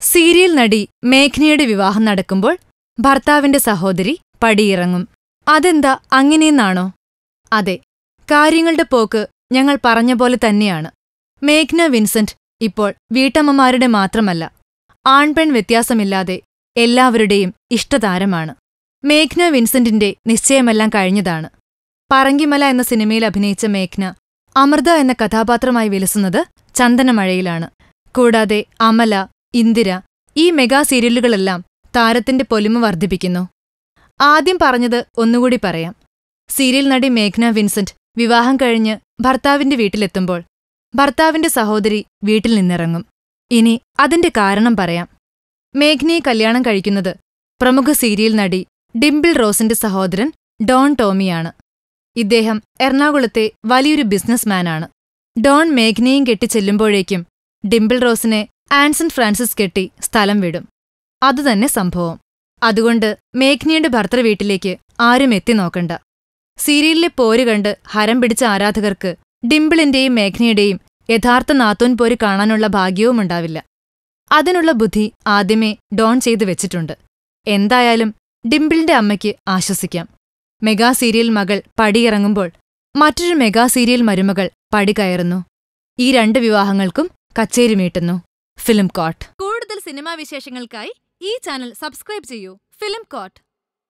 Serial നടി മേഘ്നയുടെ വിവാഹം നടക്കുമ്പോൾ ഭർത്താവിന്റെ സഹോദരി പടിയിറങ്ങും. അതെന്താ അങ്ങനെയെന്നാണോ? അതെ കാര്യങ്ങളുടെ പോക്ക് ഞങ്ങൾ പറഞ്ഞ പോലെ തന്നെയാണ്. മേഘ്ന വിൻസെന്റ് ഇപ്പോൾ വീട്ടമ്മമാരുടെ മാത്രമല്ല. ആൺപെൺ വ്യത്യാസമില്ലാതെ എല്ലാവരുടെയും ഇഷ്ടതാരമാണ്. മേഘ്ന വിൻസെന്റിന്റെ നിശ്ചയമെല്ലാം കഴിഞ്ഞതാണ്. പറങ്കിമല എന്ന സിനിമയിൽ അഭിനയിച്ച മേഘ്ന അമൃത എന്ന കഥാപാത്രമായി വിലസുന്നത് ചന്ദനമഴയിലാണ്. കൂടാതെ അമല ഇന്ദിര ഈ മെഗാ സീരിയലുകളെല്ലാം താരത്തിന്റെ പൊലിമ വർദ്ധിപ്പിക്കുന്നു. ആദ്യം പറഞ്ഞത് ഒന്നുകൂടി പറയാം. സീരിയൽ നടി മേഘ്ന വിൻസെന്റ് വിവാഹം കഴിഞ്ഞ് ഭർത്താവിന്റെ വീട്ടിലെത്തുമ്പോൾ ഭർത്താവിന്റെ സഹോദരി വീട്ടിൽ നിന്നിറങ്ങും. ഇനി അതിന്റെ കാരണം പറയാം. മേഘ്നയെ കല്യാണം കഴിക്കുന്നത് പ്രമുഖ സീരിയൽ നടി ഡിംപിൾ റോസിന്റെ സഹോദരൻ ഡോൺ ടോമിയാണ്. ഇദ്ദേഹം എറണാകുളത്തെ വലിയൊരു ബിസിനസ്മാനാണ്. ഡോൺ മേഘ്നയും കെട്ടി ചെല്ലുമ്പോഴേക്കും ഡിംപിൾ റോസിനെ ആൻസൺ ഫ്രാൻസിസ് കെട്ടി സ്ഥലം വിടും. അതുതന്നെ സംഭവം. അതുകൊണ്ട് മേഘ്നയുടെ ഭർത്തൃവീട്ടിലേക്ക് ആരും എത്തി നോക്കണ്ട. സീരിയലിലെ പോര് കണ്ട് ഹരം പിടിച്ച ആരാധകർക്ക് ഡിംപിളിന്റെയും മേഘ്നയുടെയും യഥാർത്ഥ നാത്തോൻ പോര് കാണാനുള്ള ഭാഗ്യവുമുണ്ടാവില്ല അതിനുള്ള ബുദ്ധി ആദ്യമേ ഡോൺ ചെയ്തു വെച്ചിട്ടുണ്ട്. എന്തായാലും ഡിംപിളിന്റെ അമ്മയ്ക്ക് ആശ്വസിക്കാം. മെഗാ സീരിയൽ മകൾ പടിയിറങ്ങുമ്പോൾ മറ്റൊരു മെഗാ സീരിയൽ മരുമകൾ പടി കയറുന്നു. ഈ രണ്ട് വിവാഹങ്ങൾക്കും കച്ചേരി മീട്ടുന്നു ഫിലിം കോട്ട്. കൂടുതൽ സിനിമാ വിശേഷങ്ങൾക്കായി ഈ ചാനൽ സബ്സ്ക്രൈബ് ചെയ്യൂ. Film court.